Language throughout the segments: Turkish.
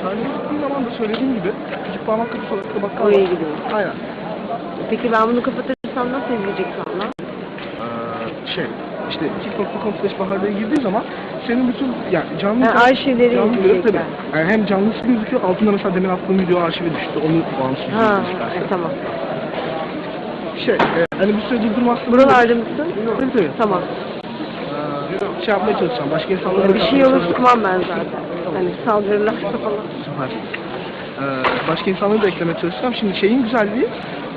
Şahin'e gittiğin zaman da söylediğim gibi küçük parmak kapısı olarak da bakkal Oraya var. gidiyoruz. Aynen. Peki ben bunu kapatırsam nasıl izleyecek sonra? Ee, şey işte slash baharda girdiği zaman senin bütün yani canlı Ha, arşivleri canlı izleyecekler. tabii. Yani hem canlısı gözüküyor altında mesela demin attığım video arşivi düştü onu bağımsız Ha, çıkarsın. e, tamam. Şey e, hani bir süre durdurmazsın. Buralarda mısın? Tabii tabii. Tamam. Ee, şey yapmaya çalışacağım. Başka insanlara Bir şey olur sıkmam ben zaten. Hani saldırırlarsa falan. Süper. Ee, başka insanları da eklemeye çalışacağım. Şimdi şeyin güzelliği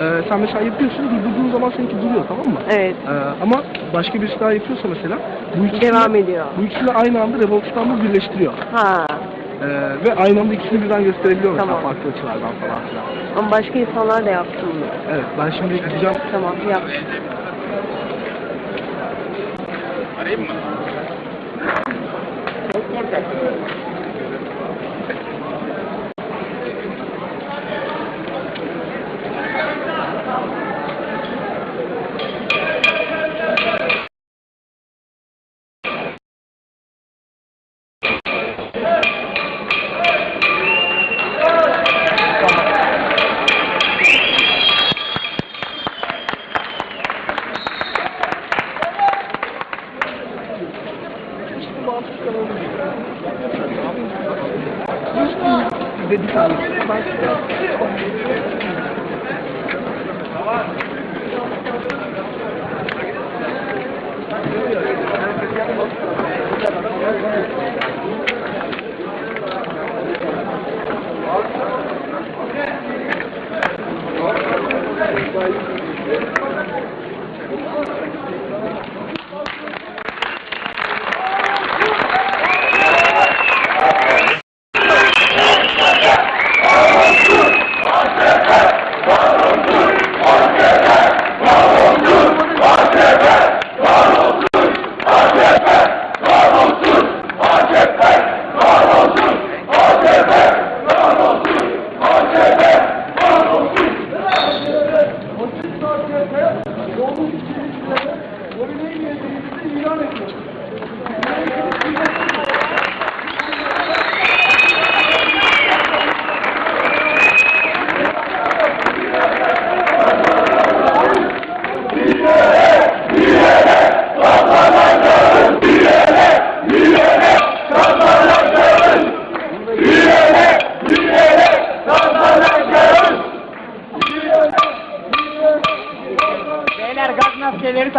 e, sen mesela yapıyorsun durdurduğun zaman seninki duruyor tamam mı? Evet. Ee, ama başka birisi daha yapıyorsa mesela bu ikisini, Devam ediyor. bu ikisini aynı anda Revolt İstanbul birleştiriyor. Ha. Ee, ve aynı anda ikisini birden gösterebiliyor mesela Tamam. farklı açılardan falan filan. Ama başka insanlar da yaptı bunu. Evet ben şimdi gideceğim. Tamam yap. Arayayım mı? Dedi sen. Ben Beyler gaz maskeleri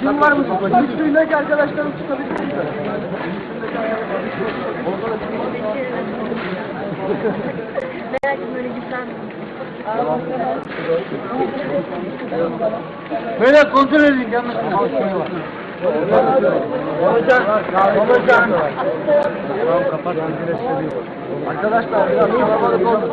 Kim var mı? Üstündeki arkadaşlarım tutabilir Böyle kontrol edin. Babacan, babacan. Tamam kapat. Arkadaşlar biraz kalabalık oldu.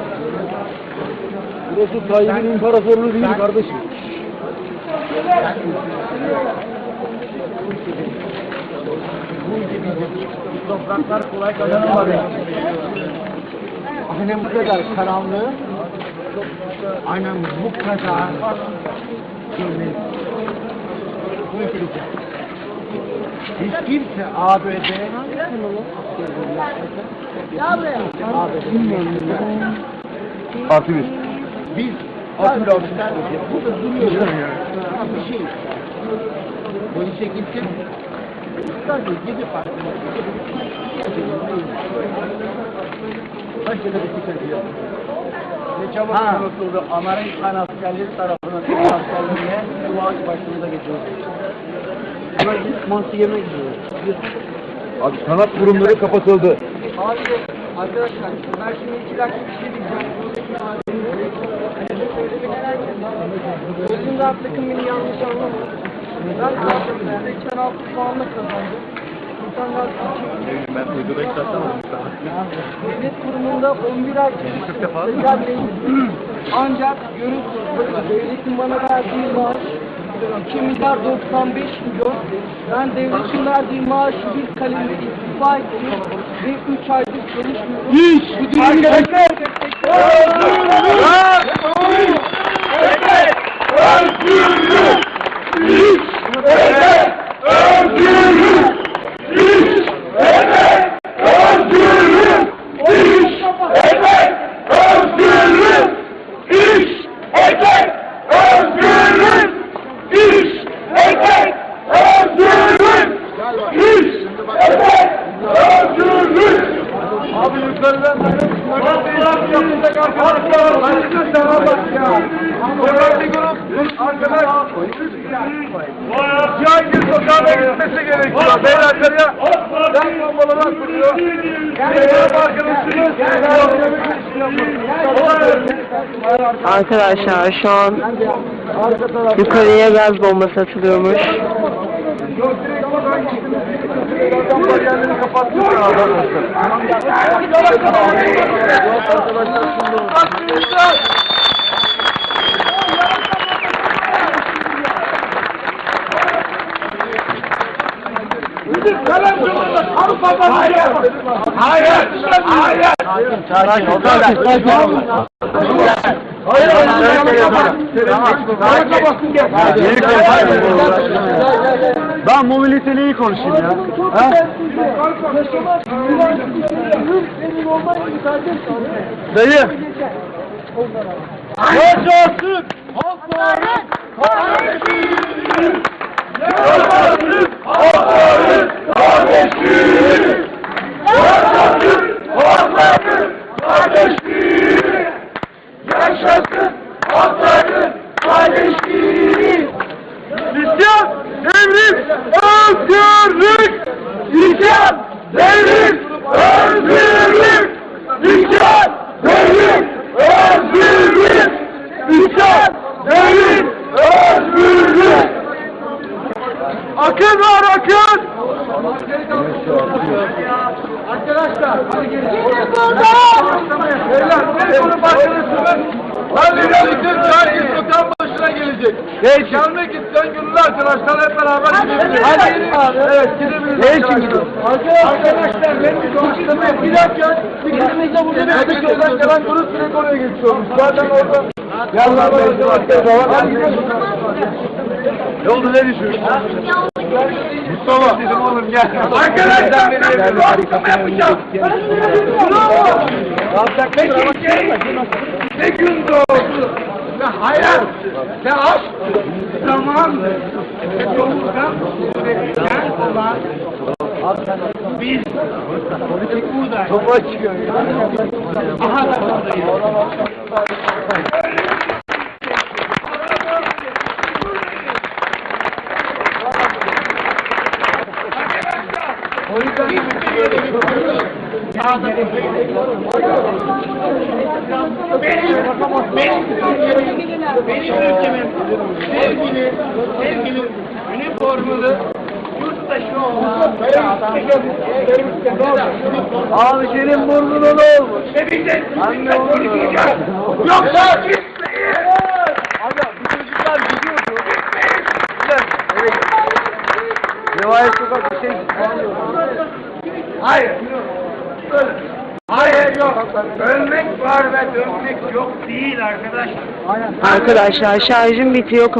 Burası Tayyip'in imparatorluğu değil kardeşim. Topraklar kolay kazanılmadı. Aynen bu kadar karanlığı aynen bu kadar kirli. Bu ülke bizim. Hiç kimse ABD Artı bir. Biz Atül abi burada duruyoruz. Bir şey. Polise gittim. Sadece partisi. Kaç yılda bir çıkıyor? Ne çabuk unutuldu. Amerikan askerleri tarafından Türk askerlerine Kulaç başlığında geçiyordu. Ama biz mantı yemek yiyoruz. Abi sanat kurumları kapatıldı. Abi arkadaşlar ben şimdi iki dakika bir şey diyeceğim. Gözümde takım beni yanlış anlamasın. Ben 86 puanla kazandım. İnsanlar Ben uyduda hiç rastlamadım devlet kurumunda 11 ay çalıştım. Ancak görürsünüz devletin bana verdiği maaş 2 milyar 95 milyon. Ben devletin verdiği maaşı bir kalemde istifa ettim ve 3 aydır çalışmıyorum. Hiç! Bu Abi yukarıdan yapacak arkadaşlar. Başka bak ya. Öğrenci grup arkadaş. Cihangir sokağına gitmesi gerekiyor. Beyler ya. Sen bombalar kuruyor. Arkadaşlar şu an yukarıya gaz bombası atılıyormuş. Adamlar kendini kapatıyor arkadaşlar. Hayır! Hayır! Hayır! Sakin ol. Sakin ol. Hayır, Ben bu milleteliği konuşayım ya. Ha? Dayı. Yaşasın! Halkların kardeşliği! Ladies! Başına gelecek. Geç. Gelmek isteyen gönüllü arkadaşlar hep beraber gidebiliriz. Hadi gidelim. Evet, gidebiliriz. Geç Arkadaşlar, benim bir dakika. Fikrimizde burada bir öteki yoldan gelen grup direkt oraya geçiyormuş. Zaten orada yanlar var, arkadaşlar. Hadi gidelim. Yolda ne düşüyorsun? Mustafa. Dedim oğlum gel. Arkadaşlar ben bir ortam yapacağım. Bravo. Peki ne gün doğdu? Ve hayat ve aşk zaman ve yoldan üretilen olan biz buradayız. Topa çıkıyor. Aha da buradayız. Benim, benim, benim ülkemin sevgili, sevgili üniformalı yurttaşı olan senin burnuna ne olmuş? Seveceğiz. Anne olmuş. Yoksa gitmeyin. Aga bu çocuklar gidiyordu. Gitmeyin. Rivayet sokak bir şey Hayır. Öyle. Hayır yok. Ölmek var ve dönmek yok değil arkadaşlar. Arkadaşlar şarjım bitiyor.